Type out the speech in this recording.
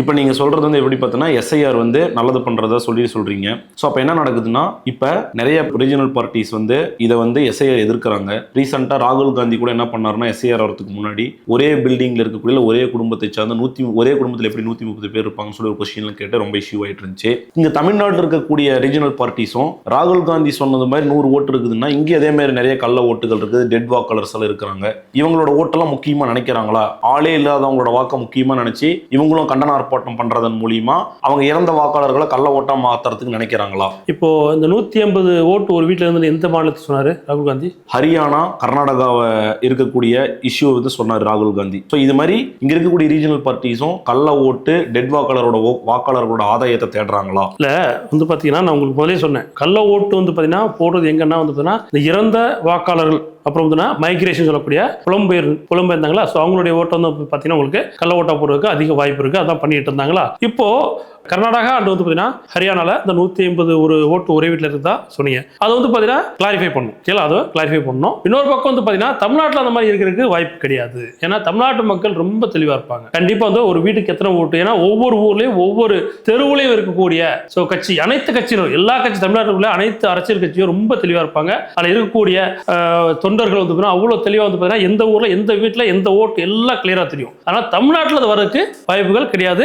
இப்போ நீங்கள் சொல்கிறது வந்து எப்படி பார்த்தோன்னா எஸ்ஐஆர் வந்து நல்லது பண்ணுறதா சொல்லி சொல்கிறீங்க ஸோ அப்போ என்ன நடக்குதுன்னா இப்போ நிறைய ரீஜனல் பார்ட்டிஸ் வந்து இதை வந்து எஸ்ஐஆர் எதிர்க்கிறாங்க. ரீசெண்டாக ராகுல் காந்தி கூட என்ன பண்ணாருன்னா எஸ்ஐஆர் வரதுக்கு முன்னாடி ஒரே பில்டிங்கில் இருக்கக்கூடிய ஒரே குடும்பத்தை சார்ந்த நூற்றி ஒரே குடும்பத்தில் எப்படி நூற்றி முப்பது பேர் இருப்பாங்கன்னு சொல்லி ஒரு கொஸ்டின்லாம் கேட்டு ரொம்ப இஷ்யூ ஆகிட்டு இருந்துச்சு. இங்கே தமிழ்நாட்டில் இருக்கக்கூடிய ரீஜனல் பார்ட்டிஸும் ராகுல் காந்தி சொன்னது மாதிரி நூறு ஓட்டு இருக்குதுன்னா இங்கே அதே மாதிரி நிறைய கள்ள ஓட்டுகள் இருக்குது டெட் வாக்காளர்ஸ் எல்லாம் இருக்கிறாங்க. இவங்களோட ஓட்டெல்லாம் முக்கியமாக நினைக்கிறாங்களா? ஆளே இல்லாதவங்களோட வாக்கை முக்கியமாக நினச்சி இவங்களும் கண்டன ஆர்ப்பாட்டம் பண்ணுறதன் மூலியமா அவங்க இறந்த வாக்காளர்களை கள்ள ஓட்டா மாத்துறதுக்கு நினைக்கிறாங்களா? இப்போ இந்த நூத்தி ஐம்பது ஓட்டு ஒரு வீட்ல இருந்து எந்த மாநிலத்தை சொன்னாரு? ராகுல் காந்தி? ஹரியானா கர்நாடகாவை இருக்கக்கூடிய இஷ்யூ வந்து சொன்னார் ராகுல் காந்தி. ஸோ இது மாதிரி இங்க இருக்கக்கூடிய ரீஜனல் பார்ட்டிஸும் கள்ள ஓட்டு டெட் வாக்காளரோட வாக்காளர்களோட ஆதாயத்தை தேடுறாங்களா? இல்ல வந்து பாத்தீங்கன்னா நான் உங்களுக்கு முதலே சொன்னேன். கள்ள ஓட்டு வந்து பாத்தீங்கன்னா போடுறது எங்கன்னா வந்து பாத்தீங்கன்னா இந்த இறந்த வாக்காளர்கள் அப்புறம் பார்த்தீங்கன்னா மைக்ரேஷன் சொல்லக்கூடிய புலம்பெயர் புலம்பெயர்ந்தாங்களா ஸோ அவங்களுடைய ஓட்டம் வந்து பார்த்தீங்கன்னா உங்களுக்கு கள்ள ஓட்டா போடுறதுக்கு அதிக வாய்ப்பு இருக்கு. அதான் பண்ணிட்டு இருந்தாங்களா? இப்போ கர்நாடகா அண்ட் வந்து பார்த்தீங்கன்னா ஹரியானால இந்த நூற்றி ஐம்பது ஒரு ஓட்டு ஒரே வீட்டில் இருக்குதா? சொன்னீங்க. அதை வந்து பார்த்தீங்கன்னா கிளாரிஃபை பண்ணும் சரி அதை கிளாரிஃபை பண்ணணும். இன்னொரு பக்கம் வந்து பார்த்தீங்கன்னா தமிழ்நாட்டில் அந்த மாதிரி இருக்கிறதுக்கு வாய்ப்பு கிடையாது. ஏன்னா தமிழ்நாட்டு மக்கள் ரொம்ப தெளிவாக இருப்பாங்க. கண்டிப்பாக வந்து ஒரு வீட்டுக்கு எத்தனை ஓட்டு? ஏன்னா ஒவ்வொரு ஊர்லேயும் ஒவ்வொரு தெருவுலையும் இருக்கக்கூடிய ஸோ கட்சி அனைத்து கட்சியிலும் எல்லா கட்சி தமிழ்நாட்டுக்குள்ளே அனைத்து அரசியல் கட்சியும் ரொம்ப தெளிவாக இருப்பாங்க. அதில் இருக்கக்கூடிய தொண்டர்கள் வந்து அவ்வளோ தெளிவாக வந்து பார்த்தீங்கன்னா எந்த ஊரில் எந்த வீட்டில் எந்த ஓட்டு எல்லாம் கிளியராக தெரியும். ஆனால் தமிழ்நாட்டில் அது வரதுக்கு வாய்ப்புகள் கிடையாது.